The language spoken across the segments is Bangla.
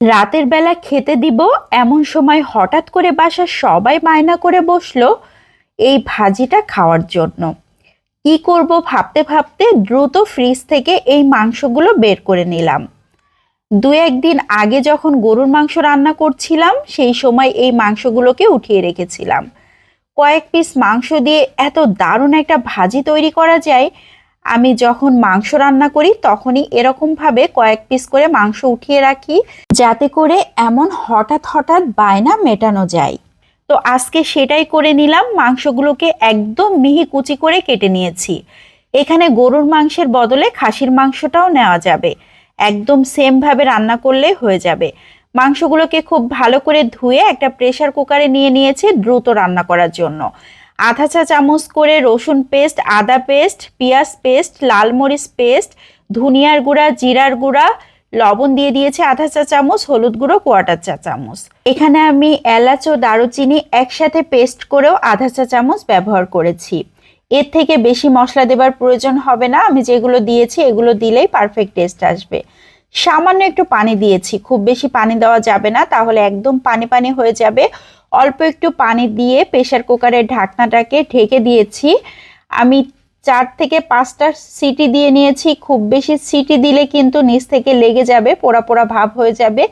রাতের বেলা খেতে দিব, এমন সময় হঠাৎ করে বাসার সবাই বায়না করে বসল এই ভাজিটা খাওয়ার জন্য। কি করব ভাবতে ভাবতে দ্রুত ফ্রিজ থেকে এই মাংসগুলো বের করে নিলাম। দু একদিন আগে যখন গরুর মাংস রান্না করছিলাম, সেই সময় এই মাংসগুলোকে উঠিয়ে রেখেছিলাম। কয়েক পিস মাংস দিয়ে এত দারুণ একটা ভাজি তৈরি করা যায় আমি যখন মাংস রান্না করি, তখনই এরকমভাবে কয়েক পিস করে মাংস উঠিয়ে রাখি, যাতে করে এমন হঠাৎ হঠাৎ বায়না মেটানো যায়। তো আজকে সেটাই করে নিলাম, মাংসগুলোকে একদম মিহি কুচি করে কেটে নিয়েছি। এখানে গরুর মাংসের বদলে খাসির মাংসটাও নেওয়া যাবে। একদম সেমভাবে রান্না করলেই হয়ে যাবে। মাংসগুলোকে খুব ভালো করে ধুয়ে একটা প্রেসার কুকারে নিয়ে নিয়েছি দ্রুত রান্না করার জন্য। আধা চা চামচ করে রসুন পেস্ট, আদা পেস্ট, পেঁয়াজ পেস্ট, লাল মরিচ পেস্ট, ধনিয়ার গুঁড়া, জিরার গুঁড়া, লবণ দিয়ে দিয়েছি আধা চা চামচ, হলুদ গুঁড়ো, কোয়াটার চা চামচ। এখানে আমি এলাচ ও দারুচিনি একসাথে পেস্ট করেও আধা চা চামচ ব্যবহার করেছি। এর থেকে বেশি মশলা দেবার প্রয়োজন হবে না, আমি যেগুলো দিয়েছি এগুলো দিলেই পারফেক্ট টেস্ট আসবে। সামান্য একটু পানি দিয়েছি। খুব বেশি পানি দেওয়া যাবে না, তাহলে একদম পানি পানি হয়ে যাবে। অল্প একটু পানি দিয়ে প্রেশার কুকারের ঢাকনাটাকে ঢেকে দিয়েছি। আমি চার থেকে পাঁচটা সিটি দিয়ে নিয়েছি, খুব বেশি সিটি দিলে কিন্তু নিচ থেকে লেগে যাবে, পোড়া পোড়া ভাব হয়ে যাবে,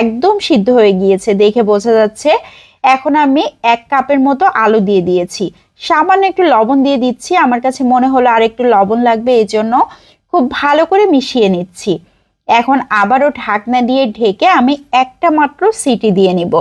একদম সিদ্ধ হয়ে গিয়েছে দেখে বোঝা যাচ্ছে। এখন আমি এক কাপের মতো আলু দিয়ে দিয়েছি। সামান্য একটু লবণ দিয়ে দিচ্ছি, আমার কাছে মনে হলো আর একটু লবণ লাগবে এই জন্য খুব ভালো করে মিশিয়ে নিচ্ছি। এখন আবারও ঢাকনা দিয়ে ঢেকে আমি একটা মাত্র সিটি দিয়ে নিব।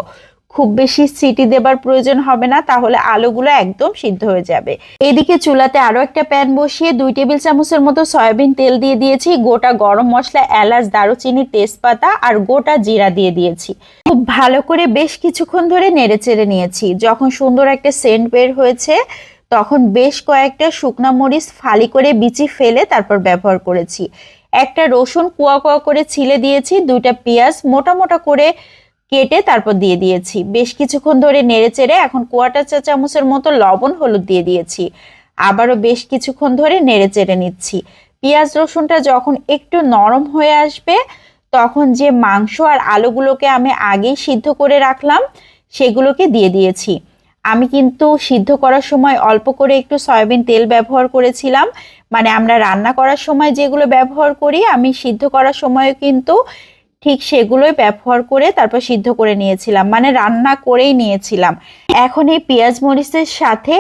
খুব বেশি সিটি দেবার প্রয়োজন হবে না, তাহলে আলুগুলো একদম সিদ্ধ হয়ে যাবে। এদিকে চুলাতে আরও একটা প্যান বসিয়ে দুই টেবিল চামচের মতো সয়াবিন তেল দিয়ে দিয়েছি, গোটা গরম মশলা, এলাচ, দারুচিনি, তেজপাতা আর গোটা জিরা দিয়ে দিয়েছি। খুব ভালো করে বেশ কিছুক্ষণ ধরে নেড়ে চেড়ে নিয়েছি। যখন সুন্দর একটা সেন্ট বের হয়েছে, তখন বেশ কয়েকটা শুকনা মরিচ ফালি করে বিচি ফেলে তারপর ব্যবহার করেছি। একটা রসুন কুয়া কুয়া করে ছিলে দিয়েছি, দুইটা পেঁয়াজ মোটা মোটা করে কেটে তারপর দিয়ে দিয়েছি। বেশ কিছুক্ষণ ধরে নেড়ে চেড়ে এখন কুয়াটা চা চামচের মতো লবণ হলুদ দিয়ে দিয়েছি। আবারও বেশ কিছুক্ষণ ধরে নেড়ে চেড়ে নিচ্ছি। পেঁয়াজ রসুনটা যখন একটু নরম হয়ে আসবে, তখন যে মাংস আর আলুগুলোকে আমি আগেই সিদ্ধ করে রাখলাম, সেগুলোকে দিয়ে দিয়েছি। আমি কিন্তু সিদ্ধ করার সময় অল্প করে একটু সয়াবিন তেল ব্যবহার করেছিলাম। মানে আমরা রান্না করার সময় যেগুলো ব্যবহার করি, আমি সিদ্ধ করার সময়ও কিন্তু ঠিক সেগুলোই ব্যবহার করে তারপর সিদ্ধ করে নিয়েছিলাম। মানে রান্না করেই নিয়েছিলাম। এখন এই পেঁয়াজ মরিচের সাথে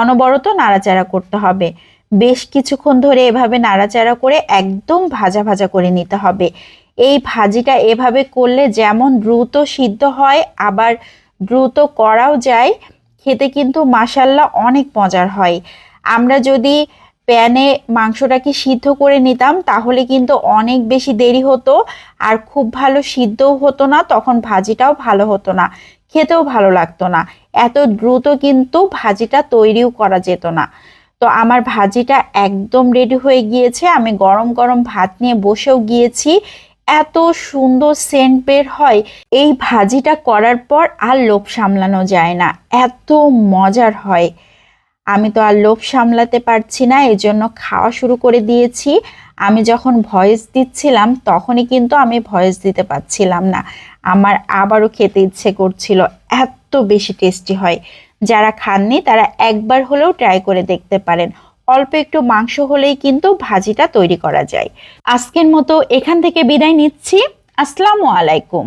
অনবরত নাড়াচাড়া করতে হবে। বেশ কিছুক্ষণ ধরে এভাবে নাড়াচাড়া করে একদম ভাজা ভাজা করে নিতে হবে। এই ভাজিটা এভাবে করলে যেমন দ্রুত সিদ্ধ হয়, আবার দ্রুত করাও যায় খেতে কিন্তু মাসাল্লা অনেক মজার হয়। আমরা যদি প্যানে মাংসটাকে সিদ্ধ করে নিতাম, তাহলে কিন্তু অনেক বেশি দেরি হতো আর খুব ভালো সিদ্ধও হতো না, তখন ভাজিটাও ভালো হতো না, খেতেও ভালো লাগতো না। এত দ্রুত কিন্তু ভাজিটা তৈরিও করা যেত না। তো আমার ভাজিটা একদম রেডি হয়ে গিয়েছে, আমি গরম গরম ভাত নিয়ে বসেও গিয়েছি এত সুন্দর সেন্ট বের হয়, এই ভাজিটা করার পর আর লোভ সামলানো যায় না, এত মজার হয়। আমি তো আর লোভ সামলাতে পারছি না এই জন্য খাওয়া শুরু করে দিয়েছি। আমি যখন ভয়েস দিচ্ছিলাম, তখনই কিন্তু আমি ভয়েস দিতে পারছিলাম না। আমার আবারও খেতে ইচ্ছে করছিল, এত বেশি টেস্টি হয়। যারা খাননি, তারা একবার হলেও ট্রাই করে দেখতে পারেন। অল্প একটু মাংস হলেই কিন্তু ভাজিটা তৈরি করা যায়। আজকের মতো এখান থেকে বিদায় নিচ্ছি। আসসালামু আলাইকুম।